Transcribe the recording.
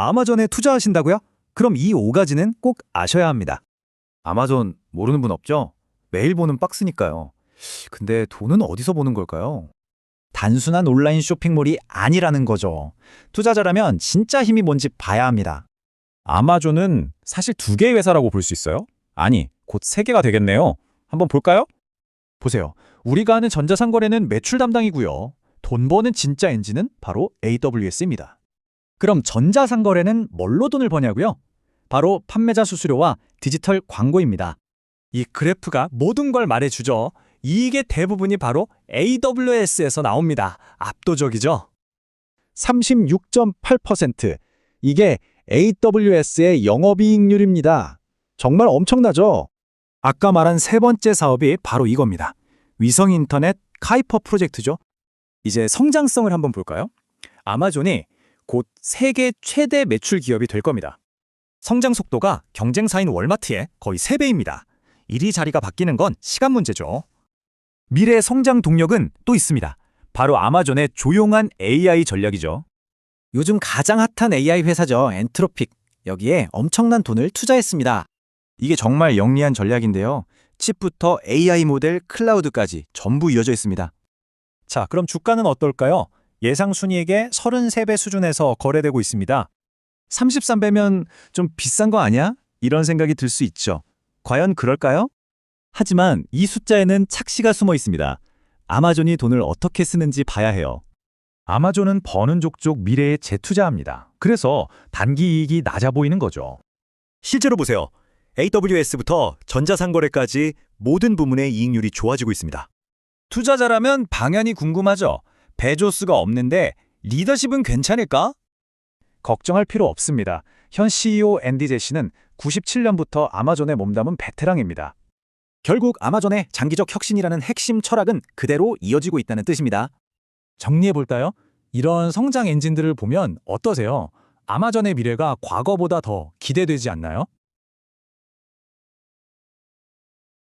아마존에 투자하신다고요? 그럼 이 5가지는 꼭 아셔야 합니다. 아마존 모르는 분 없죠? 매일 보는 박스니까요. 근데 돈은 어디서 보는 걸까요? 단순한 온라인 쇼핑몰이 아니라는 거죠. 투자자라면 진짜 힘이 뭔지 봐야 합니다. 아마존은 사실 두 개의 회사라고 볼 수 있어요? 아니, 곧 세 개가 되겠네요. 한번 볼까요? 보세요. 우리가 하는 전자상거래는 매출 담당이고요. 돈 버는 진짜 엔진은 바로 AWS입니다. 그럼 전자상거래는 뭘로 돈을 버냐고요? 바로 판매자 수수료와 디지털 광고입니다. 이 그래프가 모든 걸 말해주죠. 이익의 대부분이 바로 AWS에서 나옵니다. 압도적이죠? 36.8%. 이게 AWS의 영업이익률입니다. 정말 엄청나죠? 아까 말한 세 번째 사업이 바로 이겁니다. 위성 인터넷 카이퍼 프로젝트죠. 이제 성장성을 한번 볼까요? 아마존이 곧 세계 최대 매출 기업이 될 겁니다. 성장 속도가 경쟁사인 월마트의 거의 3배입니다. 일이 자리가 바뀌는 건 시간 문제죠. 미래의 성장 동력은 또 있습니다. 바로 아마존의 조용한 AI 전략이죠. 요즘 가장 핫한 AI 회사죠. 엔트로픽. 여기에 엄청난 돈을 투자했습니다. 이게 정말 영리한 전략인데요. 칩부터 AI 모델, 클라우드까지 전부 이어져 있습니다. 자, 그럼 주가는 어떨까요? 예상 순이익의 33배 수준에서 거래되고 있습니다. 33배면 좀 비싼 거 아니야? 이런 생각이 들 수 있죠. 과연 그럴까요? 하지만 이 숫자에는 착시가 숨어 있습니다. 아마존이 돈을 어떻게 쓰는지 봐야 해요. 아마존은 버는 족족 미래에 재투자합니다. 그래서 단기 이익이 낮아 보이는 거죠. 실제로 보세요. AWS부터 전자상거래까지 모든 부문의 이익률이 좋아지고 있습니다. 투자자라면 방향이 궁금하죠. 베조스가 없는데 리더십은 괜찮을까? 걱정할 필요 없습니다. 현 CEO 앤디 제시는 97년부터 아마존에 몸담은 베테랑입니다. 결국 아마존의 장기적 혁신이라는 핵심 철학은 그대로 이어지고 있다는 뜻입니다. 정리해 볼까요? 이런 성장 엔진들을 보면 어떠세요? 아마존의 미래가 과거보다 더 기대되지 않나요?